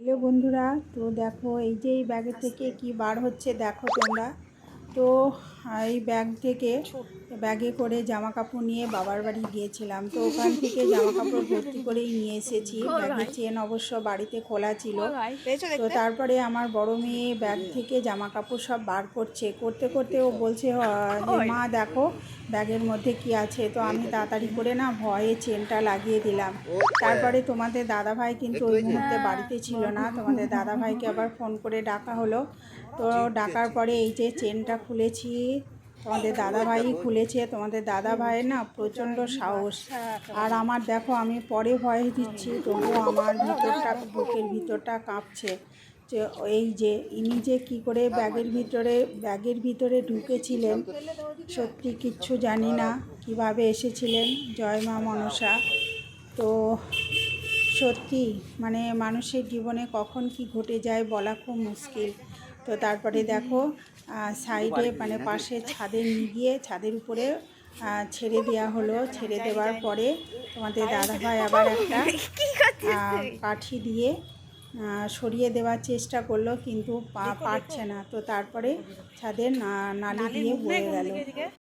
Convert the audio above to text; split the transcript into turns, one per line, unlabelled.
Hello বন্ধুরা, তো দেখো এই যে এই ব্যাগের থেকে কি বার হচ্ছে, দেখো তোমরা। তো এই ব্যাগ থেকে ব্যাগে করে জামা কাপড় নিয়ে বাবার বাড়ি গিয়েছিলাম। তো ওখান থেকে জামা কাপড় ভর্তি করেই নিয়ে এসেছি। ব্যাগের চেন অবশ্য বাড়িতে খোলা ছিল। তো তারপরে আমার বড় মেয়ে ব্যাগ থেকে জামা কাপড় সব বার করছে। করতে করতে ও বলছে "আহ, যে মা দেখো ব্যাগের মধ্যে কি আছে। তো আমি তাড়াতাড়ি করে না ভয়ে চেনটা লাগিয়ে দিলাম। তারপরে তোমাদের দাদাভাই কিন্তু ওই মুহূর্তে বাড়িতে ছিল না। তোমাদের দাদাভাইকে আবার ফোন করে ডাকা হলো। তো ডাকার পরে এই যে চেনটা খুলেছি। তোমাদের দাদাভাই খুলেছে, তোমাদের দাদাভাইয়ের না প্রচণ্ড সাহস। আর আমার দেখো, আমি পরে ভয় দিচ্ছি, তবুও আমার ভিতরটা, বুকের ভিতরটা কাঁপছে। যে এই যে ইনি যে কী করে ব্যাগের ভিতরে ব্যাগের ভিতরে ঢুকেছিলেন, সত্যি কিচ্ছু জানি না কীভাবে এসেছিলেন। জয় মা মনসা। তো সত্যি মানে মানুষের জীবনে কখন কি ঘটে যায় বলা খুব মুশকিল। তো তারপরে দেখো সাইডে মানে পাশে ছাদে নিয়ে গিয়ে ছাদের উপরে ছেড়ে দেওয়া হলো। ছেড়ে দেওয়ার পরে তোমাদের দাদাভাই আবার একটা কাঠি দিয়ে সরিয়ে দেওয়ার চেষ্টা করল কিন্তু পা পারছে না। তো তারপরে ছাদের না নালি দিয়ে বয়ে গেল।